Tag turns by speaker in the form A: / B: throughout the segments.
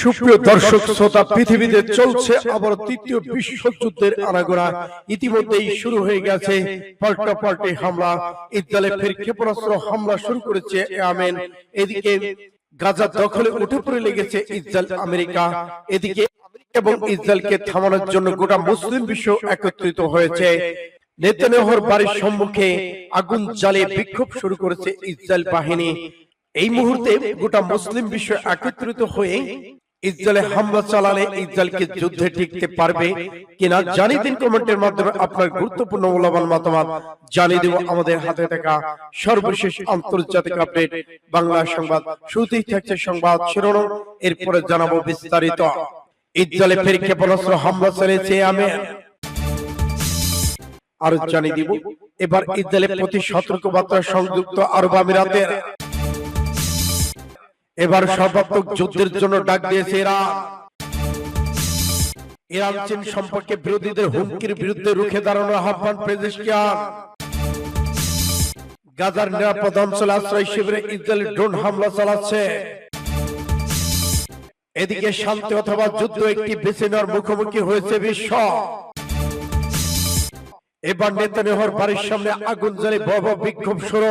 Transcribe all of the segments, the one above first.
A: সুপ্রিয় দর্শক শ্রোতা পৃথিবীতে চলছে আবার তৃতীয় বিশ্বযুদ্ধের আনাগোড়া ইতিমধ্যেই শুরু হয়ে গেছে পাল্টা পাল্টে হামলা ইতালে ফের ক্ষেপণাস্ত্র হামলা শুরু করেছে আমেন এদিকে গাজার দখলে উঠে পড়ে লেগেছে ইসরায়েল আমেরিকা এদিকে এবং ইসরায়েলকে থামানোর জন্য গোটা মুসলিম বিশ্ব একত্রিত হয়েছে নেতানিয়াহুর বাড়ির সম্মুখে আগুন জ্বালিয়ে বিক্ষোভ শুরু করেছে ইসরায়েল বাহিনী এই মুহূর্তে গোটা মুসলিম বিশ্ব একত্রিত হয়ে ইসরায়েলে হামলা চালালে ইসরায়েলকে যুদ্ধে টিকতে পারবে কিনা জানিয়ে দিন কমেন্টের মাধ্যমে আপনার গুরুত্বপূর্ণ মূল্যবান মতামত জানিয়ে দেব আমাদের হাতে থাকা সর্বশেষ আন্তর্জাতিক আপডেট বাংলা সংবাদ শুরুতেই থাকছে সংবাদ শিরোনাম এরপরে জানাবো বিস্তারিত ইসরায়েলে ফের ক্ষেপণাস্ত্র হামলা চালিয়েছে আমি আর জানিয়ে দিব এবার ইসরায়েলের প্রতি সতর্কবার্তা সংযুক্ত আরব আমিরাতের এবার সর্বাত্মক যুদ্ধের জন্য ডাক দিয়েছে এরা ইরান চীন সম্পর্কে বিরোধীদের হুমকির বিরুদ্ধে রুখে দাঁড়ানোর আহ্বান প্রেসিডেন্ট গাজার নিরাপদ অঞ্চলে আশ্রয় শিবিরে ইসরায়েল ড্রোন হামলা চালাচ্ছে এদিকে শান্তি অথবা যুদ্ধ একটি বেছে নেওয়ার মুখোমুখি হয়েছে বিশ্ব এবার নেতা নেহর বাড়ির সামনে আগুন জ্বালে ভয়াবহ বিক্ষোভ শুরু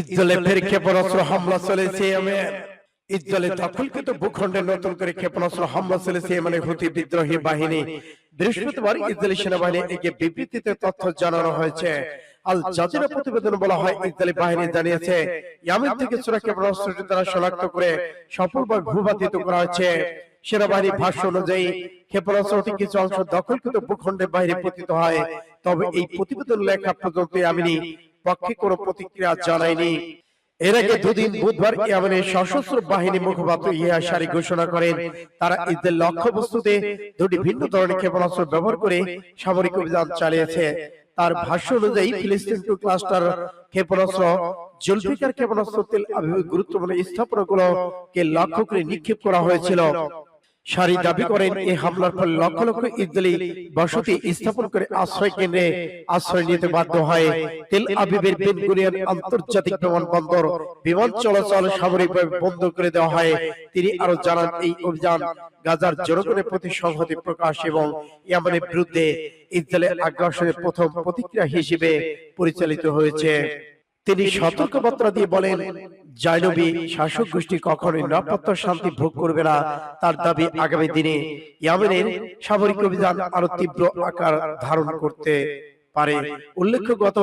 A: ইসরায়েলের ফের ক্ষেপণাস্ত্র হামলা চলেছে ইসরায়েলে দখলকৃত ভূখণ্ডে নতুন করে ক্ষেপণাস্ত্র হামলা চলেছে মানে হুতি বিদ্রোহী বাহিনী বৃহস্পতিবার ইসরায়েলি সেনাবাহিনী একে বিবৃতিতে তথ্য জানানো হয়েছে আল জাজিরা প্রতিবেদন বলা হয় ইসরায়েলি বাহিনী জানিয়েছে ইয়ামেন থেকে ক্ষেপণাস্ত্রটি তারা শনাক্ত করে সফলভাবে ভূপাতিত করা হয়েছে সেনাবাহিনীর ভাষ্য অনুযায়ী ক্ষেপণাস্ত্রটি কিছু অংশ দখলকৃত ভূখণ্ডের বাইরে পতিত হয় তবে এই প্রতিবেদন লেখা পর্যন্ত আমিনি পক্ষে কোনো প্রতিক্রিয়া জানায়নি এর আগে দুদিন বুধবার ইয়েমেনের সশস্ত্র বাহিনী মুখপাত্র ইয়া সারি ঘোষণা করেন তারা ঈদের লক্ষ্য বস্তুতে দুটি ভিন্ন ধরনের ক্ষেপণাস্ত্র ব্যবহার করে সামরিক অভিযান চালিয়েছে তার ভাষ্য অনুযায়ী ফিলিস্তিন টু ক্লাস্টার ক্ষেপণাস্ত্র জুলফিকার ক্ষেপণাস্ত্র তেল আবিবের গুরুত্বপূর্ণ স্থাপনাগুলোকে লক্ষ্য করে নিক্ষেপ করা হয়েছিল সারি দাবি করেন এই হামলার ফলে লক্ষ লক্ষ ইসরায়েলি বসতি স্থাপন করে আশ্রয় কেন্দ্রে আশ্রয় নিতে বাধ্য হয় তেল আবিবের বেন গুরিয়ান আন্তর্জাতিক বিমানবন্দর বিমান চলাচল সাময়িকভাবে বন্ধ করে দেওয়া হয় তিনি আরো জানান এই অভিযান গাজার জনগণের প্রতি সংহতি প্রকাশ এবং ইয়ামানের বিরুদ্ধে ইসরায়েলের আগ্রাসনের প্রথম প্রতিক্রিয়া হিসেবে পরিচালিত হয়েছে তিনি সতর্কবার্তা দিয়ে বলেন জয়নবী শাসক গোষ্ঠী কখনোই নিরাপত্তার শান্তি ভোগ করবে না তার দাবি আগামী দিনে ইয়ামেনের সামরিক অভিযান আরো তীব্র আকার ধারণ করতে পারে উল্লেখ্য গত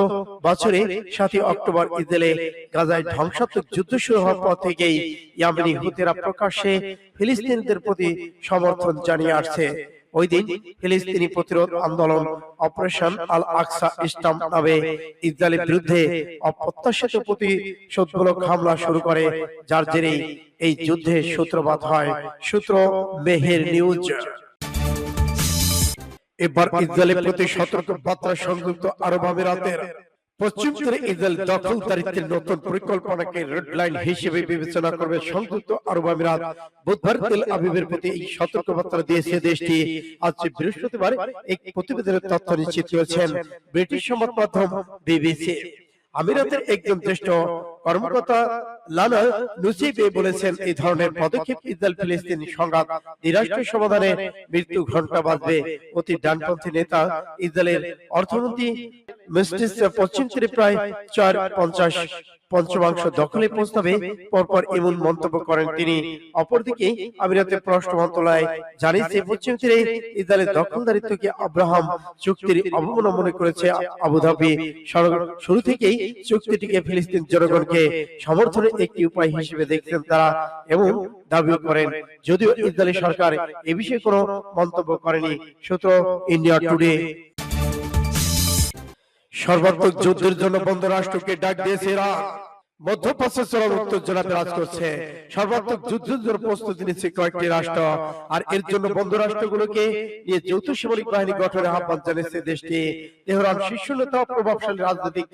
A: বছরে সাতই অক্টোবর ইসরায়েলে গাজায় ধ্বংসাত্মক যুদ্ধ শুরু হওয়ার পর থেকেই ইয়ামেনি হুতেরা প্রকাশ্যে ফিলিস্তিনদের প্রতি সমর্থন জানিয়ে আসছে ওই দিন ফিলিস্তিনি প্রতিরোধ আন্দোলন অপারেশন আল আকসা ইসলাম নামে ইসরায়েলের বিরুদ্ধে অপ্রত্যাশিত প্রতিশোধমূলক হামলা শুরু করে যার জেরেই এই যুদ্ধে সূত্রপাত হয় সূত্র মেহের নিউজ এবার ইসরায়েলের প্রতি সতর্ক বার্তা সংযুক্ত আরব আমিরাতের পশ্চিম তীরে ইসরায়েল দখলদারিত্বের নতুন পরিকল্পনাকে রেড লাইন হিসেবে বিবেচনা করবে সংযুক্ত আরব আমিরাত বুধবার তেল আবিবের প্রতি এই সতর্কবার্তা দিয়েছে দেশটি আজ বৃহস্পতিবার এক প্রতিবেদনের তথ্য নিশ্চিত করেছেন ব্রিটিশ সংবাদ মাধ্যম বিবিসি আমিরাতের একজন জ্যেষ্ঠ কর্মকর্তা লালা নুসিবে বলেছেন এই ধরনের পদক্ষেপ ইসরায়েল ফিলিস্তিন সংঘাত নিরাষ্ট্র সমাধানে মৃত্যু ঘন্টা বাঁধবে অতি ডানপন্থী নেতা ইসরায়েলের অর্থনীতি মিস্টিস পশ্চিম তীরে প্রায় চার পঞ্চাশ পঞ্চমাংশ দখলে পৌঁছাবে পরপর এমন মন্তব্য করেন তিনি অপরদিকে আমিরাতে পররাষ্ট্র মন্ত্রণালয় জানিয়েছে পশ্চিম তীরে ইসরায়েলের দখলদারিত্বকে আব্রাহাম চুক্তির অবমাননা মনে করেছে আবুধাবি শুরু থেকেই চুক্তিটিকে ফিলিস্তিন জনগণকে সমর্থনের একটি উপায় হিসেবে দেখছেন তারা এবং দাবি করেন যদিও ইসরায়েলি সরকার এ বিষয়ে কোনো মন্তব্য করেনি সূত্র ইন্ডিয়া টুডে সর্বাত্মক যুদ্ধের জন্য বন্ধ রাষ্ট্রকে ডাক দিয়েছে ইরান মধ্যপ্রাচ্যের বিরাজ করছে সর্বাত্মক যুদ্ধের জন্য প্রস্তুতি নিচ্ছে কয়েকটি রাষ্ট্র আর এর জন্য বন্ধু রাষ্ট্রগুলোকে যৌথ সামরিক বাহিনী আহ্বান জানিয়েছে দেশটি তেহরান শীর্ষ নেতা প্রভাবশালী রাজনৈতিক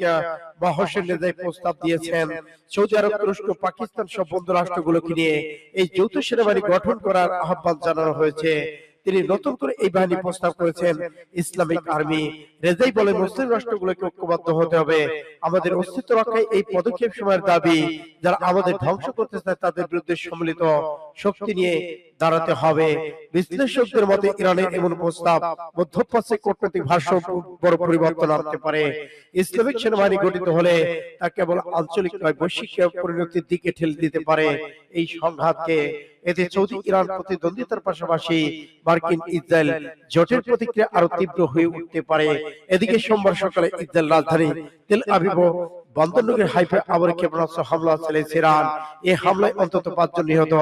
A: নেতায় প্রস্তাব দিয়েছেন সৌদি আরব তুরস্ক পাকিস্তান সব বন্ধু রাষ্ট্রগুলোকে নিয়ে এই যৌথ সেনাবাহিনী গঠন করার আহ্বান জানানো হয়েছে তিনি নতুন করে এই বাহিনী প্রস্তাব করেছেন ইসলামিক আর্মি রেজাই বলে মুসলিম রাষ্ট্রগুলোকে ঐক্যবদ্ধ হতে হবে আমাদের অস্তিত্ব রক্ষায় এই পদক্ষেপ সময়ের দাবি যারা আমাদের ধ্বংস করতে চায় তাদের বিরুদ্ধে সম্মিলিত শক্তি নিয়ে দাঁড়াতে হবে বিশ্লেষকদের মতে ইরানের এমন প্রস্তাব মধ্যপ্রাচ্যে কূটনৈতিক ভাষ্য বড় পরিবর্তন আনতে পারে ইসলামিক সেনাবাহিনী গঠিত হলে তা কেবল আঞ্চলিক নয় বৈশ্বিক পরিণতির দিকে ঠেলে দিতে পারে এই সংঘাতকে এতে চৌধুরী ইরান প্রতিদ্বন্দ্বিতার পাশাপাশি মার্কিন ইসরায়েল জোটের প্রতিক্রিয়া আরো তীব্র হয়ে উঠতে পারে এদিকে সোমবার সকালে ইসরায়েল রাজধানী তেল আবিব বান্দরনগরের হাইফে আবার ক্ষেপণাস্ত্র হামলা চালিয়েছে ইরান এই হামলায় অন্তত পাঁচজন নিহত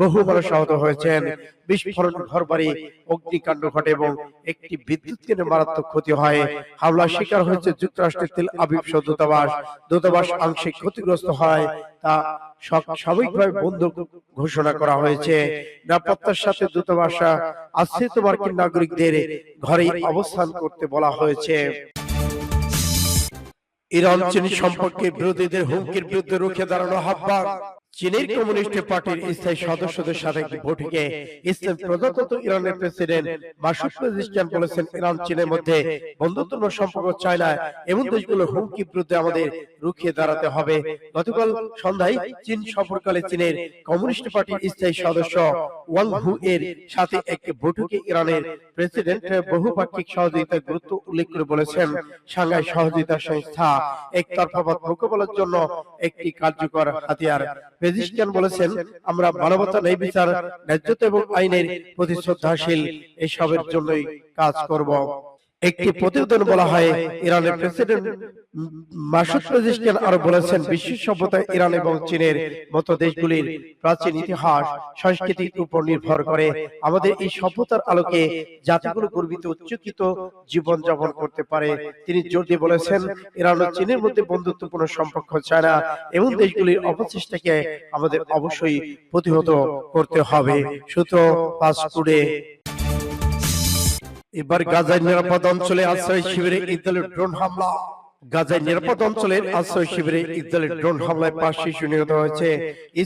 A: বহু মানুষ আহত হয়েছেন বিস্ফোরণ ঘরবাড়ি অগ্নিকাণ্ড ঘটে এবং একটি বিদ্যুৎ কেন্দ্রে মারাত্মক ক্ষতি হয় হামলার শিকার হয়েছে যুক্তরাষ্ট্রের তেল আবিব দূতাবাস দূতাবাস আংশিক ক্ষতিগ্রস্ত হয় তা স্বাভাবিকভাবে বন্ধ ঘোষণা করা হয়েছে নিরাপত্তার সাথে দূতাবাস আশ্রিত মার্কিন নাগরিকদের ঘরে অবস্থান করতে বলা হয়েছে ইরান চীন সম্পর্কে বিরোধীদের হুমকির বিরুদ্ধে রুখে দাঁড়ানো আহ্বান চীনের কমিউনিস্ট পার্টির স্থায়ী সদস্যদের সাথে একটি বৈঠকে ইসলাম প্রজাতন্ত্র ইরানের প্রেসিডেন্ট মাসুদ পেজিস্টান বলেছেন ইরান চীনের মধ্যে বন্ধুত্বপূর্ণ সম্পর্ক চায় না এমন দেশগুলো হুমকি বিরুদ্ধে আমাদের রুখিয়ে দাঁড়াতে হবে গতকাল সন্ধ্যায় চীন সফরকালে চীনের কমিউনিস্ট পার্টির স্থায়ী সদস্য ওয়াং হু এর সাথে একটি বৈঠকে ইরানের প্রেসিডেন্ট বহুপাক্ষিক সহযোগিতার গুরুত্ব উল্লেখ করে বলেছেন সাংহাই সহযোগিতা সংস্থা একতরফাবাদ মোকাবেলার জন্য একটি কার্যকর হাতিয়ার ফেজিশিয়ান বলেছেন আমরা মানবতা নেই বিচার ন্যায্যতা এবং আইনের প্রতি শ্রদ্ধাশীল এসবের জন্যই কাজ করব একটি প্রতিবেদন বলা হয় ইরানের প্রেসিডেন্ট মাসুদ পেজিস্টিয়ান আরো বলেছেন বিশ্ব সভ্যতা ইরান এবং চীনের মতো দেশগুলির প্রাচীন ইতিহাস সংস্কৃতির উপর নির্ভর করে আমাদের এই সভ্যতার আলোকে জাতিগুলো গর্বিত উচ্চকিত জীবনযাপন করতে পারে তিনি জোর দিয়ে বলেছেন ইরান ও চীনের মধ্যে বন্ধুত্বপূর্ণ সম্পর্ক চায় না এমন দেশগুলির অপচেষ্টাকে আমাদের অবশ্যই প্রতিহত করতে হবে সুতরাং পাসপোর্টে এবার গাজায় নিরাপদ অঞ্চলে আশ্রয় শিবিরে ইসরায়েলের ড্রোন হামলা গাজায় নিরাপদ অঞ্চলের আশ্রয় শিবিরে ইসরায়েলের ড্রোন হামলায় পাঁচ শিশু নিহত হয়েছে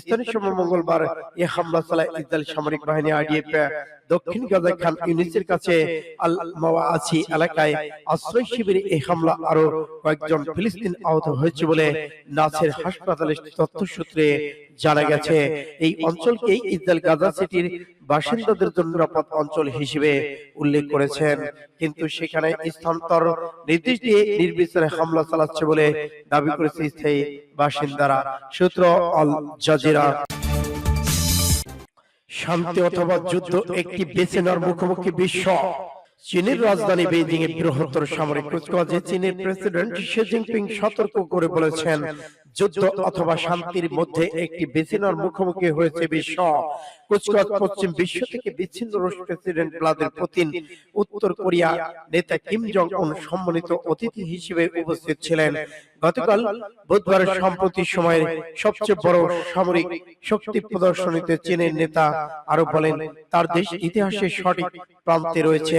A: স্থানীয় সময় মঙ্গলবার এ হামলা চালায় ইতালি সামরিক বাহিনী আইডিএফ দক্ষিণ গাজা খান ইউনিসের কাছে আল মাওয়াসি এলাকায় আশ্রয় শিবিরে এই হামলা আরো কয়েকজন ফিলিস্তিন আহত হয়েছে বলে নাসের হাসপাতালের তথ্য সূত্রে জানা গেছে এই অঞ্চলকে ইসরায়েল গাজা সিটির বাসিন্দাদের জন্য নিরাপদ অঞ্চল হিসেবে উল্লেখ করেছেন কিন্তু সেখানে স্থানান্তর নির্দেশ দিয়ে নির্বিচারে হামলা চালাচ্ছে বলে দাবি করেছে স্থায়ী বাসিন্দারা সূত্র অল জাজিরা শান্তি অথবা যুদ্ধ একটি বেছে নেওয়ার মুখোমুখি বিশ্ব চীনের রাজধানী বেজিং এ বৃহত্তর সামরিক কুচকাওয়াজে চীনের প্রেসিডেন্ট শি জিনপিং সতর্ক করে বলেছেন যুদ্ধ অথবা শান্তির মধ্যে একটি বিছিন্নর মুখোমুখি হয়েছে বিশ্ব কুচকত পশ্চিম বিশ্ব থেকে বিচ্ছিন্ন রুশ প্রেসিডেন্ট ভ্লাদিমির পুতিন উত্তর কোরিয়া নেতা কিম জং উন সম্মানিত অতিথি হিসেবে উপস্থিত ছিলেন গতকাল বুধবার সম্প্রতি সময়ের সবচেয়ে বড় সামরিক শক্তি প্রদর্শনীতে চীনের নেতা আরো বলেন তার দেশ ইতিহাসে সঠিক প্রান্তে রয়েছে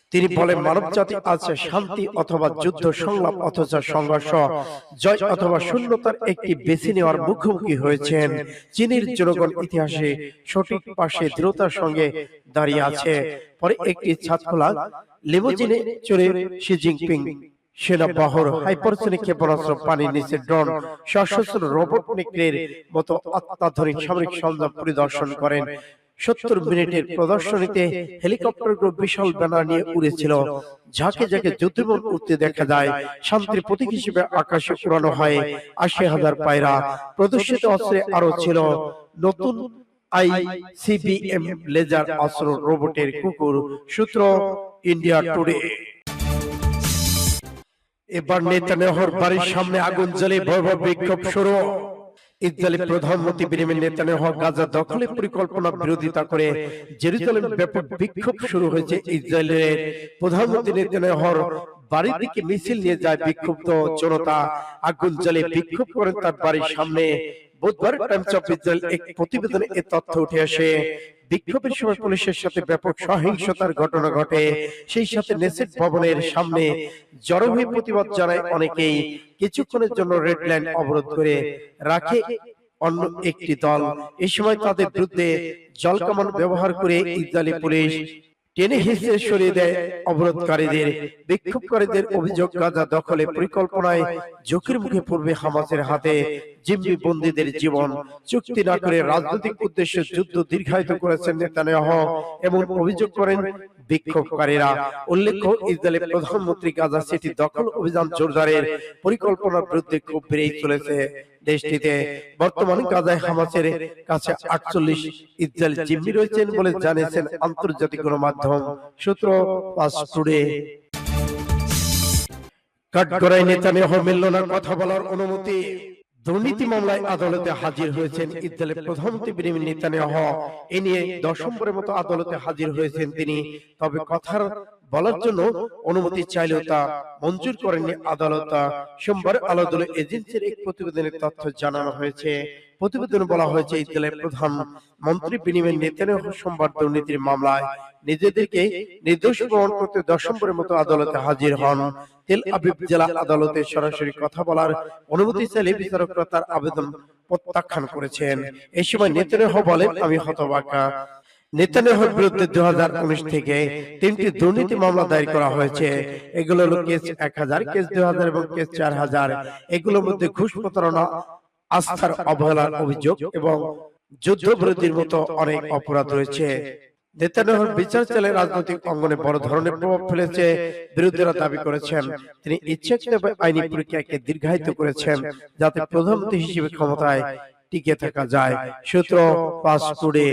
A: তিনি বলে মানব জাতি আছে শান্তি অথবা যুদ্ধ সংলাপ অথবা সংঘর্ষ জয় অথবা শূন্যতার একটি বেছে নেওয়ার মুখোমুখি হয়েছেন চীনের জনগণ ইতিহাসে সঠিক পাশে দৃঢ়তার সঙ্গে দাঁড়িয়ে আছে পরে একটি ছাদ খোলা লেমোজিনে চড়ে শি জিনপিং সেনা বহর হাইপারসনিক ক্ষেপণাস্ত্র পানি নিচে ড্রোন সশস্ত্র রোবট রোবটনিকের মতো অত্যাধুনিক সামরিক সরঞ্জাম পরিদর্শন করেন সত্তর মিনিটের প্রদর্শনীতে হেলিকপ্টারগুলো বিশাল ব্যানার নিয়ে উড়েছিল ঝাঁকে ঝাঁকে যুদ্ধবিমান উঠতে দেখা যায় শান্তির প্রতীক হিসেবে আকাশে উড়ানো হয় আশি হাজার পায়রা প্রদর্শিত অস্ত্রে আরো ছিল নতুন লেজার অস্ত্র রোবটের কুকুর সূত্র ইন্ডিয়া টুডে এবার নেতানিয়াহুর বাড়ির সামনে আগুন জ্বলে ভয়াবহ বিক্ষোভ শুরু ইসরায়েলের প্রধানমন্ত্রী বেনিয়ামিন নেতানিয়াহু গাজা দখলের পরিকল্পনা বিরোধিতা করে ব্যাপক বিক্ষোভ শুরু হয়েছে ইসরায়েলের প্রধানমন্ত্রী নেতানিয়াহুর বাড়ির দিকে মিছিল নিয়ে যায় বিক্ষুব্ধ জনতা আগুন জ্বালিয়ে বিক্ষোভ তার বাড়ির সামনে বুধবার টাইমস অফ ইসরায়েল এক প্রতিবেদনে এ তথ্য উঠে আসে বিক্ষোভের সময় পুলিশের সাথে ব্যাপক সহিংসতার ঘটনা ঘটে সেই সাথে নেসেট ভবনের সামনে জড়ো হয়ে প্রতিবাদ জানায় অনেকেই কিছুক্ষণের জন্য রেড লাইন অবরোধ করে রাখে অন্য একটি দল এই সময় তাদের বিরুদ্ধে জলকামান ব্যবহার করে ইসরায়েলি পুলিশ টেনে হিসে সরিয়ে দেয় অবরোধকারীদের বিক্ষোভকারীদের অভিযোগ গাজা দখলে পরিকল্পনায় ঝুঁকির মুখে পড়বে হামাসের হাতে জিম্মি বন্দীদের জীবন চুক্তি না করে রাজনৈতিক উদ্দেশ্যে যুদ্ধ দীর্ঘায়িত করেছেন নেতানিয়াহ এবং অভিযোগ করেন বিক্ষোভকারীরা উল্লেখ্য ইসরায়েলের প্রধানমন্ত্রী গাজা সিটি দখল অভিযান জোরদারের পরিকল্পনার বিরুদ্ধে খুব বেড়েই চলেছে দেশটিতে বর্তমানে গাজায় হামাসের কাছে আটচল্লিশ ইসরায়েল জিম্মি রয়েছেন বলে জানিয়েছেন আন্তর্জাতিক গণমাধ্যম সূত্র পাস টুডে কাঠগড়ায় নেতানিয়াহু মিলল না কথা বলার অনুমতি দুর্নীতি মামলায় আদালতে হাজির হয়েছেন ইসরায়েলের প্রধানমন্ত্রী বেনিয়ামিন নেতানিয়াহ এ নিয়ে দশম্বরের মতো আদালতে হাজির হয়েছেন তিনি তবে কথার বলার জন্য অনুমতি চাইলেও তা মঞ্জুর করেনি আদালত সোমবার আলাদুল এজেন্সির এক প্রতিবেদনের তথ্য জানানো হয়েছে প্রতিবেদন বলা হয়েছে ইসরায়েলের প্রধান মন্ত্রী বিনিময় নেতানিয়াহু সোমবার দুর্নীতির মামলায় নিজেদেরকে নির্দোষ প্রমাণ করতে দশম্বরের মতো আদালতে হাজির হন তেল আবিব জেলা আদালতে সরাসরি কথা বলার অনুমতি চাইলে বিচারকরা তার আবেদন প্রত্যাখ্যান করেছেন এই সময় নেতানিয়াহু বলেন আমি হতবাকা নেতানিয়াহুর বিরুদ্ধে দু থেকে তিনটি দুর্নীতি মামলা দায়ের করা হয়েছে এগুলো হলো কেস এক হাজার কেস দু হাজার এবং কেস চার হাজার এগুলোর মধ্যে ঘুষ প্রতারণা আস্থার অবহেলার অভিযোগ এবং মতো অনেক অপরাধ রয়েছে নেতানিয়াহুর বিচার চলে রাজনৈতিক অঙ্গনে বড় ধরনের প্রভাব ফেলেছে বিরোধীরা দাবি করেছেন তিনি ইচ্ছাকৃতভাবে আইনি প্রক্রিয়াকে দীর্ঘায়িত করেছেন যাতে প্রধানমন্ত্রী হিসেবে ক্ষমতায় টিকে থাকা যায় সূত্র পাস করে